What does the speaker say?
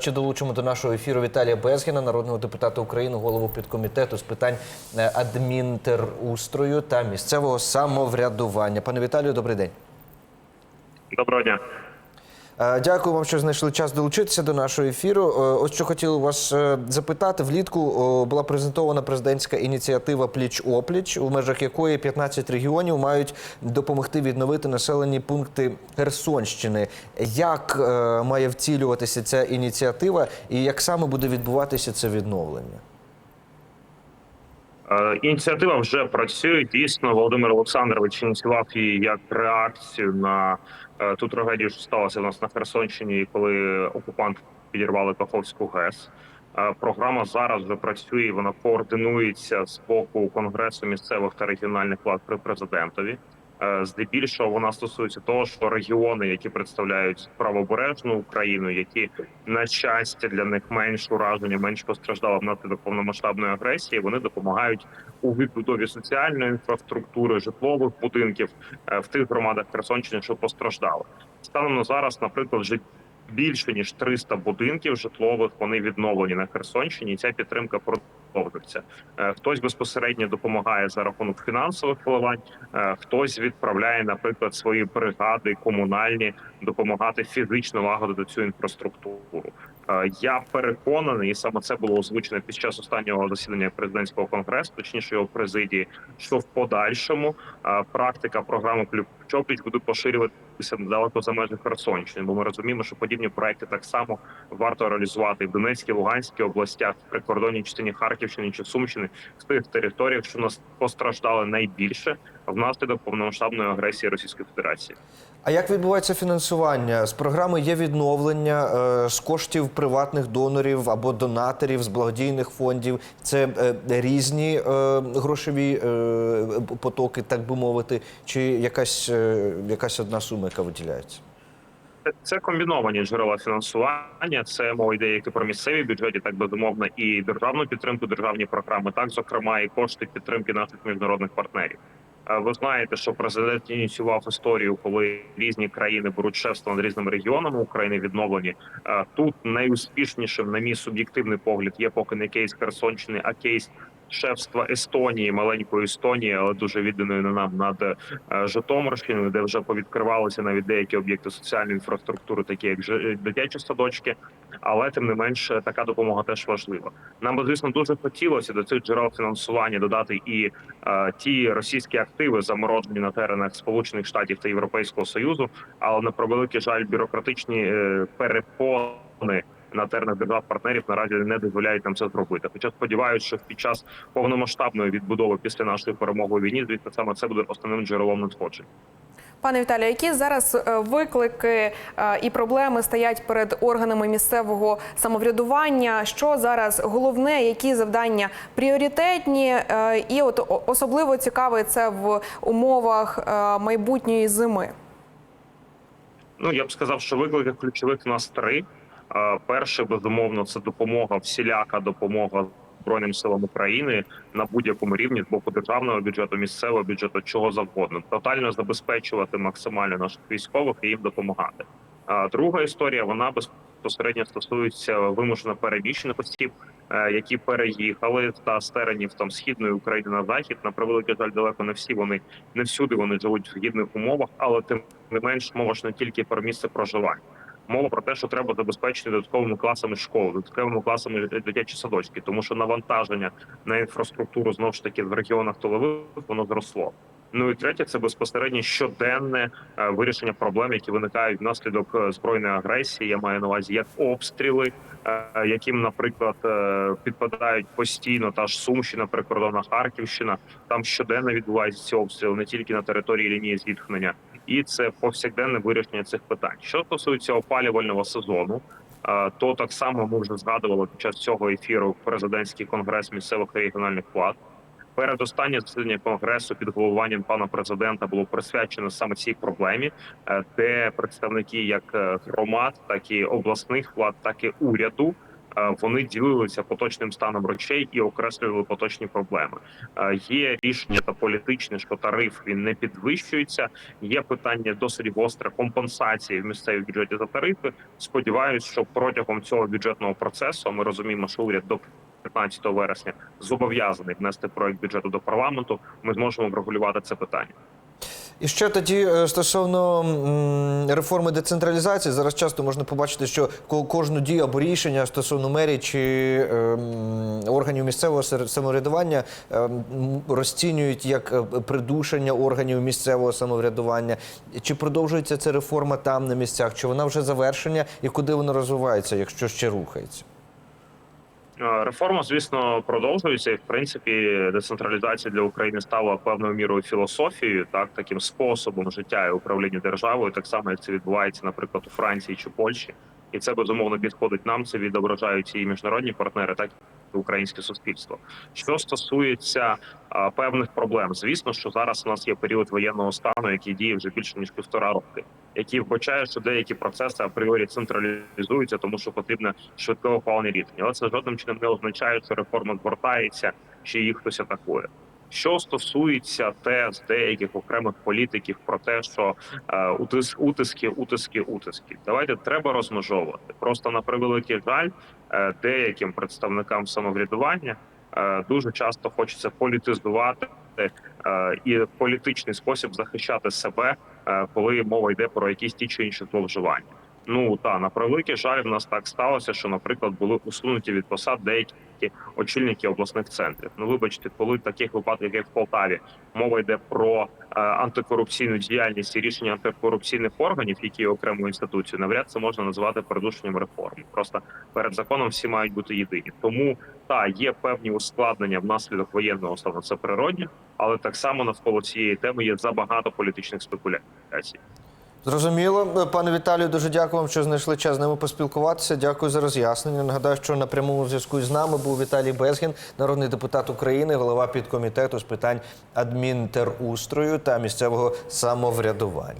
Ще долучимо до нашого ефіру Віталія Безгіна, народного депутата України, голову підкомітету з питань е, адмінтерустрою та місцевого самоврядування. Пане Віталію, добрий день. Доброго дня. Е, Дякую вам, що знайшли час долучитися до нашого ефіру. Е, Ось що хотів вас е, запитати. Влітку була презентована президентська ініціатива Пліч опліч, у межах якої 15 регіонів мають допомогти відновити населені пункти Херсонщини. Як має вцілюватися ця ініціатива, і як саме буде відбуватися це відновлення? Е, Ініціатива вже працює. Дійсно, Володимир Олександрович ініціював її як реакцію на е, ту трагедію, що сталося в нас на Херсонщині, коли окупант підірвали Каховську ГЕС. Е, Програма зараз вже працює. Вона координується з боку конгресу місцевих та регіональних влад при президентові. Е, Здебільшого вона стосується того, що регіони, які представляють правобережну Україну, які на щастя для них менш ураження, менш постраждали внаслідок повномасштабної агресії, вони допомагають у відбудові соціальної інфраструктури, житлових будинків е, в тих громадах Херсонщини, що постраждали. Станом на зараз, наприклад, більше ніж 300 будинків житлових вони відновлені на Херсонщині. і Ця підтримка продовжується. Е, Хтось безпосередньо допомагає за рахунок фінансових вливань, е, хтось відправляє, наприклад, свої бригади комунальні допомагати фізично лагодити цю інфраструктуру. Е, Я переконаний, і саме це було озвучено під час останнього засідання президентського конгресу, точніше його президії, що в подальшому практика програми Плючопліч буде поширюватися далеко за межі Херсонщини. Бо ми розуміємо, що подібні проекти так само варто реалізувати і в Донецькій, Луганській областях, в прикордонній частині Харківщини чи Сумщини, в тих територіях, що нас постраждали найбільше внаслідок повномасштабної агресії Російської Федерації. А як відбувається фінансування? З програми є відновлення е, з коштів приватних донорів або донаторів з благодійних фондів. Це е, різні е, грошові е, потоки, так би мовити, чи якась, е, якась одна сума, яка виділяється? Це- комбіновані джерела фінансування. Це мова йде як і про місцеві бюджети, так безумовно, і державну підтримку, державні програми, так зокрема і кошти підтримки наших міжнародних партнерів. Е, Ви знаєте, що президент ініціював історію, коли різні країни беруть шефство над різними регіонами України відновлені. Е, Тут найуспішнішим, на мій суб'єктивний погляд, є поки не кейс Херсонщини, а кейс шефства Естонії, маленької Естонії, але дуже відданої на нам над е, Житомирщиною, де вже повідкривалися навіть деякі об'єкти соціальної інфраструктури, такі як жи- дитячі садочки. Але тим не менш, е, така допомога теж важлива. Нам би звісно дуже хотілося до цих джерел фінансування додати і е, ті російські активи, заморожені на теренах Сполучених Штатів та Європейського Союзу, але на превеликий жаль, бюрократичні е, перепони. На теренах держав партнерів наразі не дозволяють нам це зробити. Хоча сподіваюся, що під час повномасштабної відбудови після нашої перемоги у війні, звісно, саме це буде основним джерелом надходжень. Пане Віталію, які зараз е, виклики е, і проблеми стоять перед органами місцевого самоврядування? Що зараз головне, які завдання пріоритетні? Е, І от особливо цікаве це в умовах майбутньої зими. Ну я б сказав, що викликів ключових у нас три. Е, Перше, безумовно, це допомога, всіляка допомога Збройним силам України на будь-якому рівні з боку державного бюджету, місцевого бюджету, чого завгодно. Тотально забезпечувати максимально наших військових і їм допомагати. А друга історія вона безпосередньо стосується вимушено переміщених осіб, е, які переїхали та з теренів там східної України на захід. На превеликий жаль, далеко не всі вони не всюди вони живуть в гідних умовах, але тим не менш мова ж не тільки про місце проживання. Мова про те, що треба забезпечити додатковими класами школи, додатковими класами дитячі садочки, тому що навантаження на інфраструктуру знову ж таки в регіонах тилових воно зросло. Ну і третє, це безпосередньо щоденне е, вирішення проблем, які виникають внаслідок е, збройної агресії. Я маю на увазі як обстріли, е, яким, наприклад, підпадають постійно та ж Сумщина, прикордонна Харківщина. Там щоденно відбуваються ці обстріли не тільки на території лінії зіткнення, і це повсякденне вирішення цих питань. Що стосується опалювального сезону. е, То так само ми вже згадували під час цього ефіру президентський конгрес місцевих та регіональних влад. Передостаннє засідання конгресу під головуванням пана президента було присвячено саме цій проблемі, е, де представники як е, громад, так і обласних влад, так і уряду вони ділилися поточним станом речей і окреслювали поточні проблеми. Е, Є рішення та політичне, що тариф він не підвищується. Є питання досить гостре компенсації в місцевій бюджеті за тарифи. Сподіваюсь, що протягом цього бюджетного процесу ми розуміємо, що уряд до 15 вересня зобов'язаний внести проект бюджету до парламенту. Ми зможемо врегулювати це питання. І ще тоді е, стосовно реформи децентралізації, зараз часто можна побачити, що ко- кожну дію або рішення стосовно мерії чи ем, органів місцевого самоврядування ем, розцінюють як е, придушення органів місцевого самоврядування. Чи продовжується ця реформа там на місцях? Чи вона вже завершення і куди вона розвивається, якщо ще рухається? Е, Реформа, звісно, продовжується. І, в принципі, децентралізація для України стала певною мірою філософією, так таким способом життя і управління державою, так само як це відбувається, наприклад, у Франції чи Польщі. І це безумовно підходить нам. Це відображають і міжнародні партнери, так українське суспільство. Що стосується а, певних проблем, звісно, що зараз у нас є період воєнного стану, який діє вже більше ніж півтора роки, який вбачає, що деякі процеси апріорі централізуються, тому що потрібно швидке ухвалення рішення. Але це жодним чином не означає, що реформа звертається чи їх хтось атакує. Що стосується тез деяких окремих політиків про те, що е, утис, утиски, утиски, утиски, давайте треба розмежовувати. Просто на превеликий жаль, деяким представникам самоврядування е, дуже часто хочеться політизувати е, і в політичний спосіб захищати себе, е, коли мова йде про якісь ті чи інші зловживання. Ну та на превеликий жаль, в нас так сталося, що, наприклад, були усунуті від посад деякі очільники обласних центрів. Ну, вибачте, коли в таких випадках, як в Полтаві, мова йде про е, антикорупційну діяльність і рішення антикорупційних органів, які є окремою інституцією, навряд це можна назвати передушенням реформи. Просто перед законом всі мають бути єдині. Тому та є певні ускладнення внаслідок воєнного стану. Це природне, але так само навколо цієї теми є забагато політичних спекуляцій. Зрозуміло, пане Віталію, дуже дякую вам, що знайшли час з нами поспілкуватися. Дякую за роз'яснення. Нагадаю, що на прямому зв'язку з нами був Віталій Безгін, народний депутат України, голова підкомітету з питань адмінтерустрою та місцевого самоврядування.